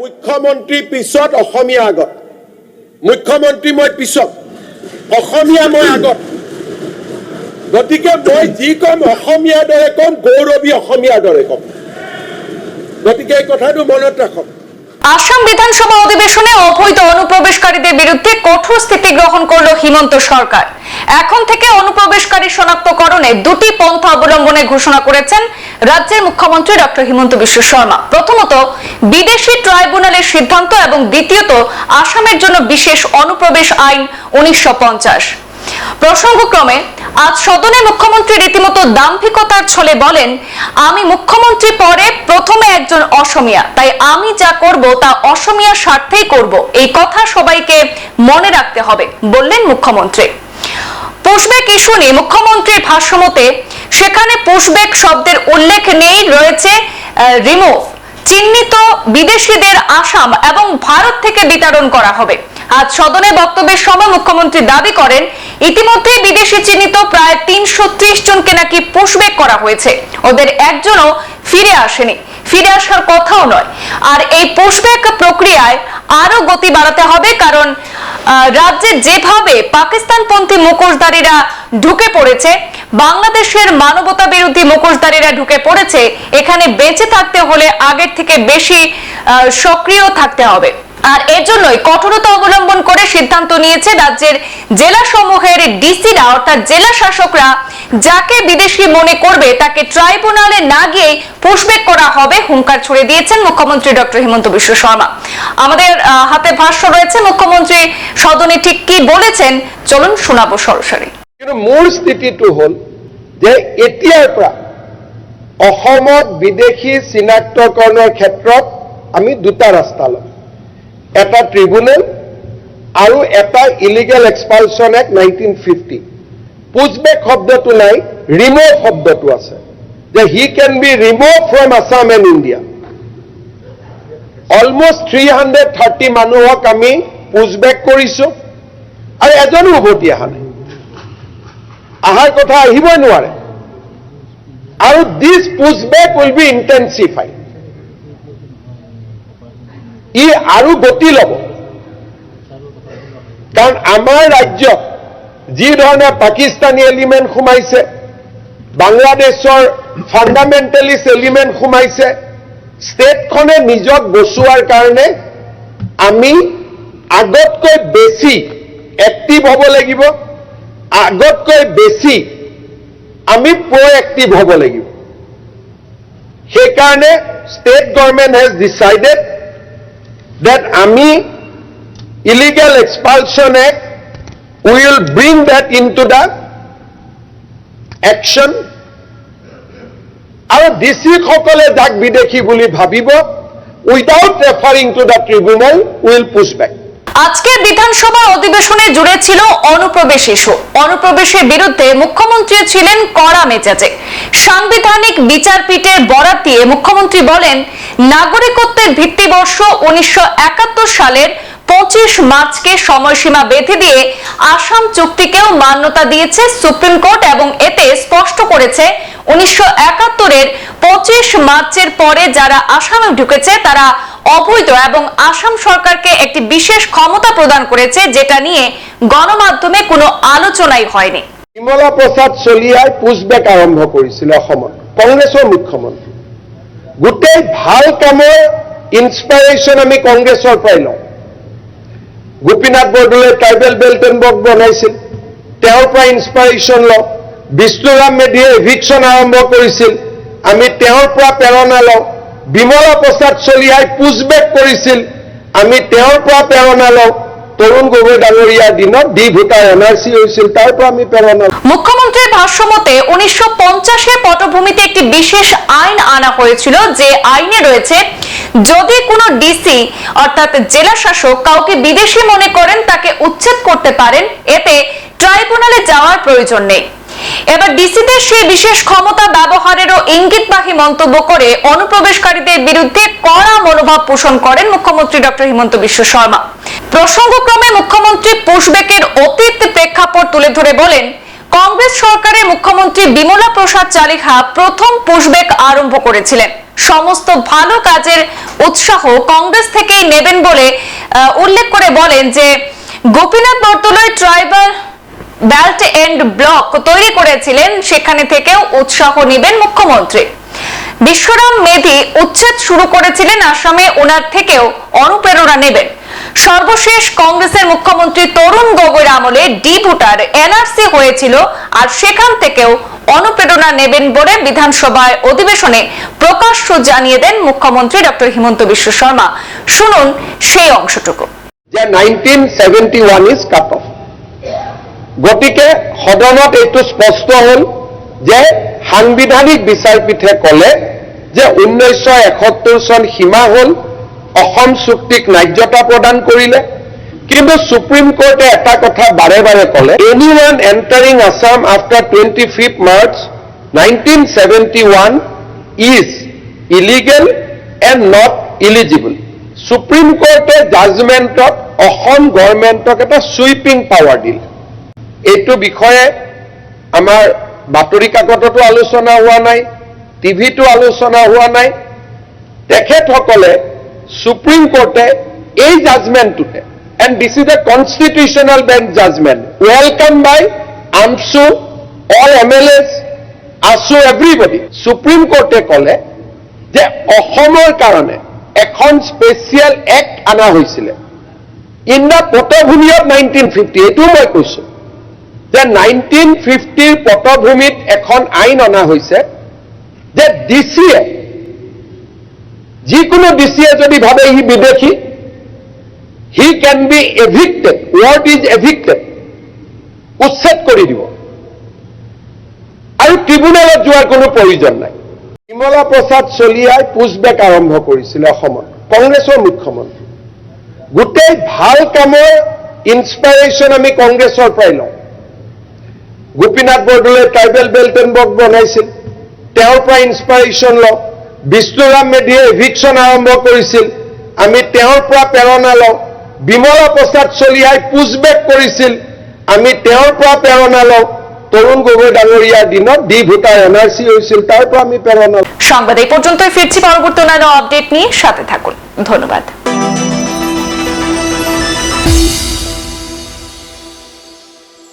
মুখ্যমন্ত্ৰী পিছত অসমীয়া আগত। মুখ্যমন্ত্ৰী মই পিছত, অসমীয়া মই আগত। গতিকে মই যি ক'ম অসমীয়াৰ দৰে ক'ম, গৌৰৱী অসমীয়াৰ দৰে ক'ম। গতিকে এই কথাটো মনত ৰাখক। আসাম বিধানসভা অধিবেশনে অবৈধ অনুপ্রবেশকারীদের বিরুদ্ধে কঠোর স্থিতি গ্রহণ করল হিমন্ত সরকার। এখন থেকে অনুপ্রবেশকারী শনাক্তকরণে দুটি পন্থা অবলম্বনের ঘোষণা করেছেন রাজ্যের মুখ্যমন্ত্রী ডক্টর হিমন্ত বিশ্ব শর্মা। প্রথমত, বিদেশি ট্রাইব্যুনালের সিদ্ধান্ত এবং দ্বিতীয়ত, আসামের জন্য বিশেষ অনুপ্রবেশ আইন উনিশশো পঞ্চাশ। প্রসঙ্গক্রমে, আজ সদনে মুখ্যমন্ত্রী রীতিমতো দাম্ভিকতার ছলে বলেন, আমি মুখ্যমন্ত্রী পরে প্রথমে একজন অসমিয়া, তাই আমি যা করব তা অসমিয়ার স্বার্থেই করব। এই কথা সবাইকে মনে রাখতে হবে, বললেন মুখ্যমন্ত্রী। পুশবেক ইস্যু নিয়ে মুখ্যমন্ত্রীর ভাষ্যমতে, সেখানে পুশবেক শব্দের উল্লেখ নেই, রয়েছে রিমুভ, চিহ্নিত বিদেশিদের আসাম এবং ভারত থেকে বিতরণ করা হবে। আজ সদনে বক্তব্যের সময় মুখ্যমন্ত্রী দাবি করেন, ইতিমধ্যে বিদেশি চিহ্নিত প্রায় তিনশো ত্রিশ জনকে নাকি পুশব্যাক করা হয়েছে। ওদের একজনও ফিরে আসেনি। ফিরে আসার কথাও নয়। আর এই পুশব্যাক প্রক্রিয়ায় আরও গতি বাড়াতে হবে কারণ রাজ্যে যেভাবে পাকিস্তানপন্থী মুখোশধারীরা ঢুকে পড়েছে, বাংলাদেশের মানবতা বিরোধী মুখোশধারীরা ঢুকে পড়েছে, এখানে বেঁচে থাকতে হলে আগের থেকে বেশি সক্রিয় থাকতে হবে। আর এর জন্যই কঠোরতা অবলম্বন করে সিদ্ধান্ত নিয়েছে রাজ্যের জেলা সমূহের ডিসিরা, অর্থাৎ জেলা শাসকরা, যাকে বিদেশি মনে করবে তাকে ট্রাইব্যুনালে না গিয়ে পুশব্যাক করা হবে, হুঙ্কার ছুড়ে দিয়েছেন মুখ্যমন্ত্রী ডক্টর হিমন্ত বিশ্ব শর্মা। আমাদের হাতে ভাষ্য রয়েছে, মুখ্যমন্ত্রী সদনে ঠিক কি বলেছেন? চলুন শোনাবো সরাসরি। মূল স্থিতিটো হ'ল যে এতিয়াৰ পৰা অসমত বিদেশি চিনাক্তকৰণৰ ক্ষেত্ৰত আমি দুটা ৰাস্তা ল'ম। এটা ট্ৰিবুনেল আৰু এটা illegal expulsion act nineteen fifty push back শব্দটো নাই ৰিম'ভ শব্দটো আছে। যে he can be remove from Assam and India almost three hundred thirty মানুহক আমি পুচবেক কৰিছোঁ। আৰু এজনো উভতি অহা নাই। অহাৰ কথা আহিবই নোৱাৰে। আৰু দিছ পুচবেক উইল বি ইণ্টেনচিফাইড ই আৰু গতি ল'ব। কাৰণ আমাৰ ৰাজ্যত যি ধৰণে পাকিস্তানী এলিমেণ্ট সোমাইছে, বাংলাদেশৰ ফাণ্ডামেণ্টেলিষ্ট এলিমেণ্ট সোমাইছে ষ্টেটখনে নিজক বচোৱাৰ কাৰণে আমি আগতকৈ বেছি এক্টিভ হ'ব লাগিব। আগতকৈ বেছি আমি প্ৰ' এক্টিভ হ'ব লাগিব। সেইকাৰণে state government has decided that AMI illegal expulsion act will bring that into the action আৰু ডিচিসকলে যাক বিদেশি বুলি ভাবিব without referring to the tribunal will push back আজকে বিধানসভা অধিবেশনে জুড়ে ছিল অনুপ্রবেশ ইস্যু অনুপ্রবেশের বিরুদ্ধে মুখ্যমন্ত্রী ছিলেন কড়া মেজাজে। সাংবিধানিক বিচারপীঠের বরাত দিয়ে মুখ্যমন্ত্রী বলেন, নাগরিকত্বের ভিত্তিবর্ষ উনিশশো একাত্তর সালের পঁচিশ মার্চকে সময়সীমা বেঁধে দিয়ে আসাম চুক্তিকেও মান্যতা দিয়েছে সুপ্রিম কোর্ট এবং এতে স্পষ্ট করেছে, উনিশশো একাত্তরের পঁচিশ মার্চের পরে যারা আসামে ঢুকেছে তারা অবৈধ এবং আসাম সরকারকে একটি বিশেষ ক্ষমতা প্রদান করেছে, যেটা নিয়ে গণমাধ্যমে কোনো আলোচনাই হয়নি। বিমলা প্ৰসাদ চলিয়াই পুচবেক আৰম্ভ কৰিছিলে অসমত, কংগ্ৰেছৰ মুখ্যমন্ত্ৰী। গোটেই ভালো কামৰ ইনস্পাইৰেশ্যন আমি কংগ্ৰেছৰ পৰাই লওঁ। গোপীনাথ বৰদলৈ ট্ৰাইবেল বেল্ট বনাইছিল। তেওঁৰ পৰা ইনস্পাইৰেশ্যন লওঁ। বিষ্ণুৰাম মেধিয়ে এভিকশ্যন আৰম্ভ কৰিছিল। আমি তেওঁৰ পৰা প্ৰেৰণা লওঁ। বিমলা প্ৰসাদ চলিয়াই পুচবেক কৰিছিল। আমি তেওঁৰ লওঁ। তৰুণ গগৈ ডাঙৰীয়াৰ দিনত D voter N R C আমি লওঁ। মুখ্যমন্ত্রীর ভাষ্যমতে উনিশশো পটভূমিতে একটি বিশেষ আইন আনা হয়েছিল, যে আইনে রয়েছে, যদি কোনো ডিসি অর্থাৎ জেলা শাসক কাউকে বিদেশি মনে করেন, তাকে উচ্ছেদ করতে পারেন, এতে ট্রাইব্যুনালে যাওয়ার প্রয়োজন নেই। এবার ডিসিদের সেই বিশেষ ক্ষমতা ব্যবহারেরও ইঙ্গিতবাহী মন্তব্য করে অনুপ্রবেশকারীদের বিরুদ্ধে কড়া মনোভাব পোষণ করেন মুখ্যমন্ত্রী ডক্টর হিমন্ত বিশ্ব শর্মা। প্রসঙ্গক্রমে মুখ্যমন্ত্রী পুশবেকের অতীত প্রেক্ষাপট তুলে ধরে বলেন, কংগ্রেস সরকারের মুখ্যমন্ত্রী বিমলা প্রসাদ চালিহা প্রথম পুশবেক আরম্ভ করেছিলেন। সমস্ত ভালো কাজের উৎসাহ কংগ্রেস থেকেই নেবেন বলে উল্লেখ করে বলেন যে, Gopinath Bordoloi tribal belt and block তৈরি করেছিলেন, সেখানে থেকেও উৎসাহ নেবেন মুখ্যমন্ত্রী। বিশ্বরাম মেধি উচ্ছেদ শুরু করেছিলেন আসামে, ওনার থেকেও অনুপ্রেরণা নেবেন। সর্বশেষ কংগ্রেসের মুখ্যমন্ত্রী তরুণ গগৈর আমলে ডি ভোটার, এনআরসি হয়েছিল, আর সেখান থেকেও অনুপ্রেরণা নেবেন বলে বিধানসভায় অধিবেশনে প্রকাশ্য জানিয়ে দেন মুখ্যমন্ত্রী ডক্টর হিমন্ত বিশ্ব শর্মা। শুনুন সেই অংশটুকু। যে nineteen seventy one is cut off গতিকে সদনত এইটো স্পষ্ট হ'ল যে সাংবিধানিক বিচাৰপীঠে ক'লে যে ঊনৈছশ এসত্তৰ চন সীমা হ'ল অসম চুক্তিক ন্যায্যতা প্ৰদান কৰিলে। কিন্তু সুপ্ৰিম কোৰ্টে এটা কথা বাৰে বাৰে ক'লে any one entering Assam after twenty fifth March nineteen seventy one is illegal and not eligible supreme কোৰ্টে জাজমেণ্টত অসম গভৰ্ণমেণ্টক এটা চুইপিং পাৱাৰ দিলে। এইটো বিষয়ে আমাৰ বাতৰি কাকততো আলোচনা হোৱা নাই, টিভিতো আলোচনা হোৱা নাই। তেখেতসকলে সুপ্ৰিম কোৰ্টে এই জাজমেণ্টটোতে and this is a constitutional bench judgement welcome by AAMSU all M L S AASU everybody supreme কোৰ্টে ক'লে যে অসমৰ কাৰণে এখন স্পেচিয়েল এক্ট অনা হৈছিলে। ইন দ্য পটভূমি অফ নাইনটিন ফিফটি এইটোও মই কৈছো। যে নাইনটিন ফিফটিৰ পটভূমিত এখন আইন অনা হৈছে, যে ডি যিকোনো ডি যদি ভাবে সি বিদেশি he can be evicted word is evicted উচ্ছেদ কৰি দিব। আৰু ট্ৰিবুনেলত যোৱাৰ কোনো প্ৰয়োজন নাই। বিমলা প্ৰসাদ চলিয়াই পুচবেক আৰম্ভ কৰিছিলে অসমত, কংগ্ৰেছৰ মুখ্যমন্ত্ৰী। গোটেই ভালো কামৰ ইনস্পাইৰেশ্যন আমি কংগ্ৰেছৰ পৰাই লওঁ। Gopinath Bordoloi tribal belt and board বনাইছিল। তেওঁৰ পৰা ইনস্পাইৰেশ্যন লওঁ। বিষ্ণুৰাম মেধিয়ে এভিকশ্যন আৰম্ভ কৰিছিল। আমি তেওঁৰ পৰা প্ৰেৰণা লওঁ। বিমলা প্ৰসাদ চলিয়াই পুচবেক কৰিছিল। আমি তেওঁৰ পৰা প্ৰেৰণা লওঁ। তৰুণ গগৈ ডাঙৰীয়াৰ দিনত D voter N R C হৈছিল। তাৰ পৰা আমি লওঁ। সংবাদ এই পর্যন্তই। ফিরছি পরবর্তী অন্যান্য আপডেট নিয়ে সাথে থাকুন। ধন্যবাদ।